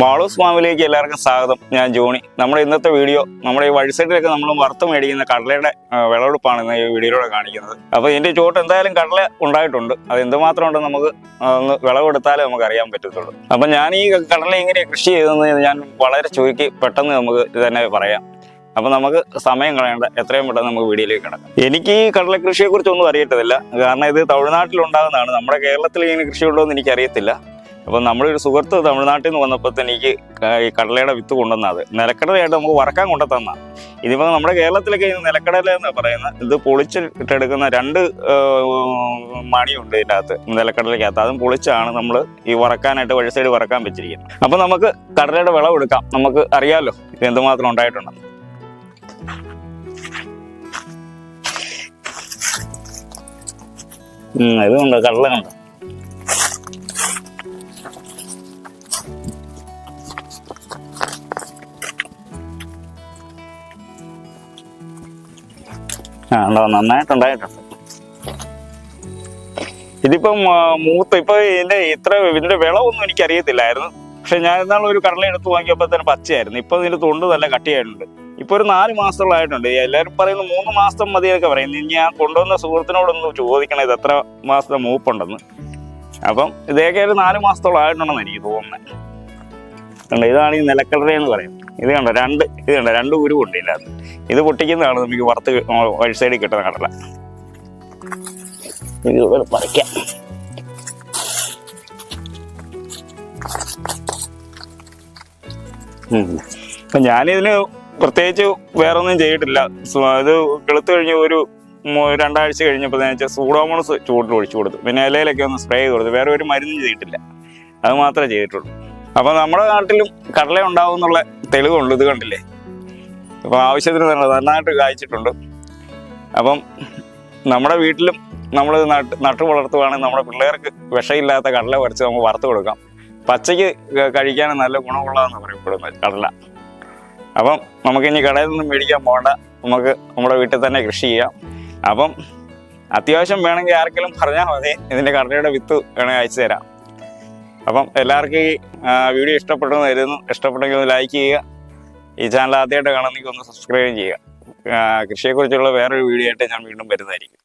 മാളൂസ് ഫാമിലേക്ക് എല്ലാവർക്കും സ്വാഗതം. ഞാൻ ജോണി. നമ്മുടെ ഇന്നത്തെ വീഡിയോ നമ്മുടെ ഈ വഴിസൈഡിലൊക്കെ നമ്മൾ വറുത്ത് മേടിക്കുന്ന കടലയുടെ വിളവെടുപ്പാണ് ഇന്ന് ഈ വീഡിയോയിലൂടെ കാണിക്കുന്നത്. അപ്പോൾ ഇതിന്റെ ചോട്ട് എന്തായാലും കടല ഉണ്ടായിട്ടുണ്ട്. അത് എന്തുമാത്രം ഉണ്ടെന്ന് നമുക്ക് ഒന്ന് വിളവെടുത്താലേ നമുക്ക് അറിയാൻ പറ്റത്തുള്ളൂ. അപ്പം ഞാൻ ഈ കടല ഇങ്ങനെ കൃഷി ചെയ്തതെന്ന് ഞാൻ വളരെ ചുരുക്കി പെട്ടെന്ന് നമുക്ക് തന്നെ പറയാം. അപ്പം നമുക്ക് സമയം കളയേണ്ട എത്രയും പെട്ടെന്ന് നമുക്ക് വീഡിയോയിലേക്ക് കിടക്കാം. എനിക്ക് ഈ കടല കൃഷിയെ കുറിച്ച് ഒന്നും അറിയത്തില്ല കാരണം ഇത് തമിഴ്നാട്ടിൽ ഉണ്ടാകുന്നതാണ് നമ്മുടെ കേരളത്തിൽ ഇങ്ങനെ കൃഷി ഉണ്ടോ എന്ന് എനിക്ക് അറിയത്തില്ല അപ്പൊ നമ്മുടെ ഒരു സുഹൃത്ത് തമിഴ്നാട്ടിൽ നിന്ന് വന്നപ്പോൾ എനിക്ക് ക- ഈ കടലയുടെ വിത്ത് കൊണ്ടുവന്നത് നിലക്കടലയായിട്ട് നമുക്ക് വറക്കാൻ കൊണ്ടു തന്ന ഇതിപ്പോ നമ്മുടെ കേരളത്തിലൊക്കെ നിലക്കടല എന്ന് പറയുന്നത് ഇത് പൊളിച്ചിട്ടെടുക്കുന്ന രണ്ട് മണിയുണ്ട് ഇതിന്റെ അകത്ത് നിലക്കടലയ്ക്കകത്ത്. അതും പൊളിച്ചാണ് നമ്മൾ ഈ വറക്കാനായിട്ട് വഴി സൈഡ് വറക്കാൻ വെച്ചിരിക്കുന്നത്. അപ്പൊ നമുക്ക് കടലയുടെ വിളവെടുക്കാം നമുക്ക് അറിയാമല്ലോ ഇത് എന്തുമാത്രം ഉണ്ടായിട്ടുണ്ട് ഉം, ഇതുണ്ട് കടല കണ്ടോ ഉണ്ടോ? നന്നായിട്ടുണ്ടായിട്ടുണ്ട്. ഇതിപ്പം മൂത്ത് ഇപ്പൊ ഇതിന്റെ ഇത്ര ഇതിന്റെ വിളവൊന്നും എനിക്ക് അറിയത്തില്ലായിരുന്നു പക്ഷെ ഞാൻ ഇന്നാൾ ഒരു കടല എടുത്ത് വാങ്ങിയപ്പോൾ തന്നെ പച്ചയായിരുന്നു. ഇപ്പൊ ഇതിന്റെ തൊണ്ട് നല്ല കട്ടിയായിട്ടുണ്ട്. ഇപ്പൊ ഒരു നാല് മാസത്തോളായിട്ടുണ്ട് എല്ലാവരും പറയുന്നു മൂന്ന് മാസം മതി എന്നൊക്കെ പറയും. ഇനി ഞാൻ കൊണ്ടുവന്ന സുഹൃത്തിനോടൊന്ന് ചോദിക്കണം ഇത് എത്ര മാസത്തെ മൂപ്പുണ്ടെന്ന്. അപ്പം ഇതൊക്കെ ഒരു നാല് മാസത്തോളം ആയിട്ടുണ്ടെന്ന് എനിക്ക് തോന്നുന്നത് ഇതാണ് ഈ നിലക്കടല എന്ന് പറയുന്നത്. ഇത് കണ്ടോ രണ്ട് ഇത് കണ്ടോ രണ്ട് ഉരുവുണ്ട് ഇതിനകത്ത്. ഇത് പൊട്ടിക്കുന്നതാണ് നമുക്ക് വറുത്ത് വഴി സൈഡിൽ കിട്ടുന്ന കടല. പറിക്കാം. അപ്പം ഞാനിതിന് പ്രത്യേകിച്ച് വേറെ ഒന്നും ചെയ്തിട്ടില്ല ഇത് കിളുത്ത് കഴിഞ്ഞ് ഒരു രണ്ടാഴ്ച കഴിഞ്ഞപ്പോൾ ഞാൻ വെച്ചാൽ സൂഡോമോണസ് ചൂടിൽ ഒഴിച്ചു കൊടുത്തു. പിന്നെ ഇലയിലൊക്കെ ഒന്ന് സ്പ്രേ ചെയ്ത് കൊടുത്തു. വേറെ ഒരു മരുന്നും ചെയ്തിട്ടില്ല. അത് മാത്രമേ ചെയ്തിട്ടുള്ളൂ. അപ്പൊ നമ്മുടെ നാട്ടിലും കടല ഉണ്ടാവും എന്നുള്ള തെളിവുണ്ട് ഇത് കണ്ടില്ലേ? അപ്പൊ ആവശ്യത്തിന് തന്നെ നന്നായിട്ട് കായ്ച്ചിട്ടുണ്ട്. അപ്പം നമ്മുടെ വീട്ടിലും നമ്മൾ നട്ട് നട്ടു വളർത്തുവാണെങ്കിൽ നമ്മുടെ പിള്ളേർക്ക് വിഷമില്ലാത്ത കടല പറിച്ച് നമുക്ക് വറുത്ത് കൊടുക്കാം. പച്ചയ്ക്ക് കഴിക്കാൻ നല്ല ഗുണമുള്ളതെന്ന് പറയപ്പെടുന്നത് കടല. അപ്പം നമുക്ക് ഇനി കടയിൽ നിന്നും മേടിക്കാൻ പോകണ്ട. നമുക്ക് നമ്മുടെ വീട്ടിൽ തന്നെ കൃഷി ചെയ്യാം. അപ്പം അത്യാവശ്യം വേണമെങ്കിൽ ആർക്കെങ്കിലും പറഞ്ഞാൽ മതി. ഇതിന്റെ കടലയുടെ വിത്ത് വേണമെങ്കിൽ അയച്ചു തരാം. അപ്പം എല്ലാവർക്കും ഈ വീഡിയോ ഇഷ്ടപ്പെട്ടെന്ന് കരുതുന്നു ഇഷ്ടപ്പെട്ടെങ്കിൽ ഒന്ന് ലൈക്ക് ചെയ്യുക. ഈ ചാനൽ ആദ്യമായിട്ട് കാണുന്നെങ്കിൽ ഒന്ന് സബ്സ്ക്രൈബ് ചെയ്യുക. കൃഷിയെക്കുറിച്ചുള്ള വേറൊരു വീഡിയോ ആയിട്ട് ഞാൻ വീണ്ടും വരുന്നതായിരിക്കും.